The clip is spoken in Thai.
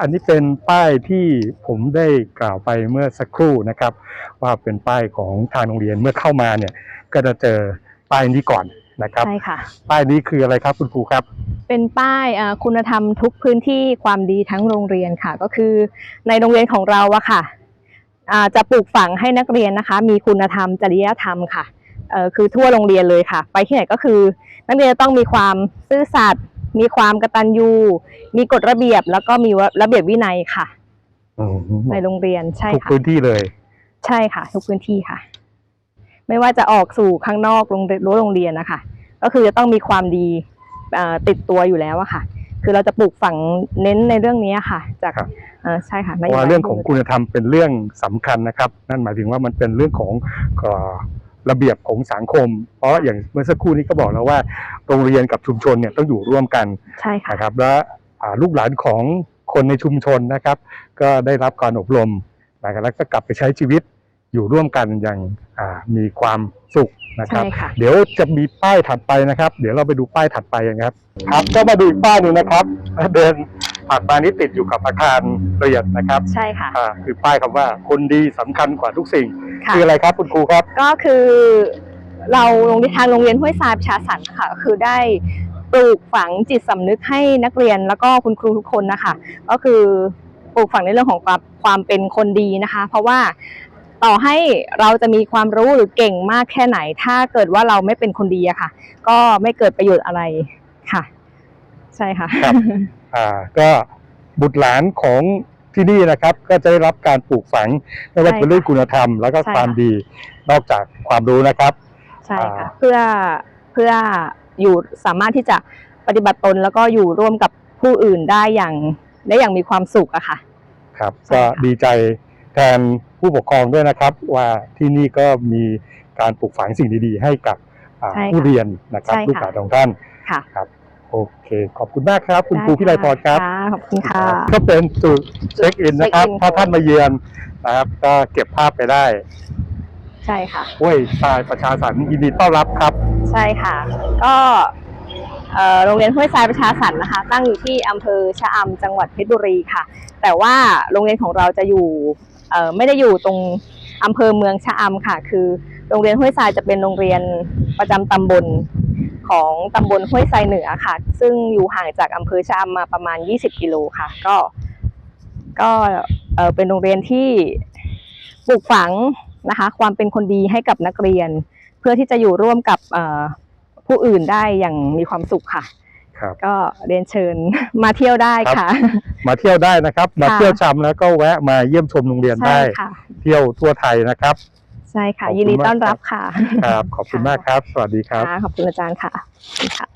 อันนี้เป็นป้ายที่ผมได้กล่าวไปเมื่อสักครู่นะครับ ว่าเป็นป้ายของทางโรงเรียนเมื่อเข้ามาเนี่ย ก็จะเจอป้ายนี้ก่อนนะครับใช่ค่ะ ป้ายนี้คืออะไรครับคุณครูครับ เป็นป้ายเอ่อคุณธรรมทุกพื้นที่ความดีทั้งโรงเรียนค่ะ ก็คือในโรงเรียนของเราอะค่ะอ่าจะปลูกฝังให้นักเรียนนะคะ มีคุณธรรมจริยธรรมค่ะเอ่อคือทั่วโรงเรียนเลยค่ะ ไปที่ไหนก็คือ นักเรียนจะต้องมีความซื่อสัตย์ มีความกตัญญูมีกฎระเบียบ แล้วก็มีระเบียบวินัยค่ะ อืมในโรงเรียนใช่ทุกค่ะ พื้นที่เลย ใช่ค่ะ ทุกพื้นที่ค่ะ ไม่ว่าจะออกสู่ข้างนอกโรงเรียนรั้วโรงเรียนนะคะ ก็คือจะต้องมีความดีเอ่อติดตัวอยู่แล้วอะค่ะ คือเราจะปลูกฝังเน้นในเรื่องนี้ค่ะ จากครับ เอ่อใช่ค่ะเพนโยราะบยว่าเรื่องของที่คุณธรรมเป็นเรื่องสำคัญนะครับ นั่นหมายถึงว่ามันเป็นเรื่องของเอ่อ ระเบียบของสังคม เพราะอย่างเมื่อสักครู่นี้ก็บอกแล้วว่าโรงเรียนกับชุมชนเนี่ยต้องอยู่ร่วมกันใช่ค่ะนะครับและอ่าลูกหลานของคนในชุมชนนะครับ ก็ได้รับการอบรมนะครับแล้วก็กลับไปใช้ชีวิตอยู่ร่วมกันอย่างอ่ามีความสุขนะครับ ใช่ค่ะ เดี๋ยวจะมีป้ายถัดไปนะครับ เดี๋ยวเราไปดูป้ายถัดไปกันครับ ครับ ก็มาดูอีกป้ายหนึ่งนะครับ เดินผ่านมานี้ติดอยู่กับอาคารเรียนนะครับใช่ค่ะ อ่าคือป้ายคำว่าคนดีสำคัญกว่าทุกสิ่ง ค่ะคืออะไรครับคุณครูครับ ก็คือเราโรงเรียนทางโรงเรียนห้วยทรายประชาสรรค์ค่ะก็คือได้ปลูกฝังจิตสำนึกให้นักเรียนแล้วก็คุณครูทุกคนนะคะ ก็คือปลูกฝังในเรื่องของความความเป็นคนดีนะคะ เพราะว่าต่อให้เราจะมีความรู้หรือเก่งมากแค่ไหน ถ้าเกิดว่าเราไม่เป็นคนดีอะค่ะ ก็ไม่เกิดประโยชน์อะไรค่ะ ใช่ค่ะ ครับ อ่าก็บุตรหลานของ ที่นี่นะครับก็จะได้รับการปลูกฝังไม่ว่าใช่จะเรื่องคุณธรรม แล้วก็ใช่ความค่ะดีนอกจากความรู้นะครับ ใช่ค่ะอ่าเพื่อเพื่ออยู่สามารถที่จะปฏิบัติตนแล้วก็อยู่ร่วมกับผู้อื่นได้อย่างได้อย่างมีความสุขอะค่ะ ครับใช่ก็ค่ะดีใจแทนผู้ปกครองด้วยนะครับ ว่าที่นี่ก็มีการปลูกฝังสิ่งดีๆ ให้กับอ่าใช่ค่ะผู้เรียนนะครับใช่ค่ะลูกหลานของท่านค่ะครับ โอเค ขอบคุณมากครับ คุณครูได้พิไลพรครับะขอบคุณค่ะ ก็เป็นจุดเช็คอินนะครับเช็คอินถ้าท่านมาเยือนนะครับ ก็เก็บภาพไปได้ใช่ค่ะห้วยทรายประชาสรรค์ยินดีต้อนรับครับ ใช่ค่ะ ก็เอ่อโรงเรียนห้วยทรายประชาสรรค์นะคะ ตั้งอยู่ที่อำเภอชะอำจังหวัดเพชรบุรีค่ะ แต่ว่าโรงเรียนของเราจะอยู่เอ่อไม่ได้อยู่ตรงอำเภอเมืองชะอำค่ะ คือโรงเรียนห้วยทรายจะเป็นโรงเรียนประจำตำบล ของตำบลห้วยทรายเหนือค่ะ ซึ่งอยู่ห่างจากอำเภอชะอำมาประมาณ 20 กิโลค่ะ ก็ก็เอ่อเป็นโรงเรียนที่ปลูกฝังนะคะ ความเป็นคนดีให้กับนักเรียน เพื่อที่จะอยู่ร่วมกับเอ่อผู้อื่นได้อย่างมีความสุขค่ะครับก็เรียนเชิญมาเที่ยวได้ค่ะ มาเที่ยวได้นะครับ มาค่ะเที่ยวชมแล้วก็แวะมาเยี่ยมชมโรงเรียนใช่ได้ค่ะเที่ยวทั่วไทยนะครับ ใช่ค่ะขอบคุณยินดีต้อนมากรับค่ะ ครับ ขอบคุณมากครับ สวัสดีครับค่ะขอบคุณอาจารย์ค่ะขอบคุณค่ะ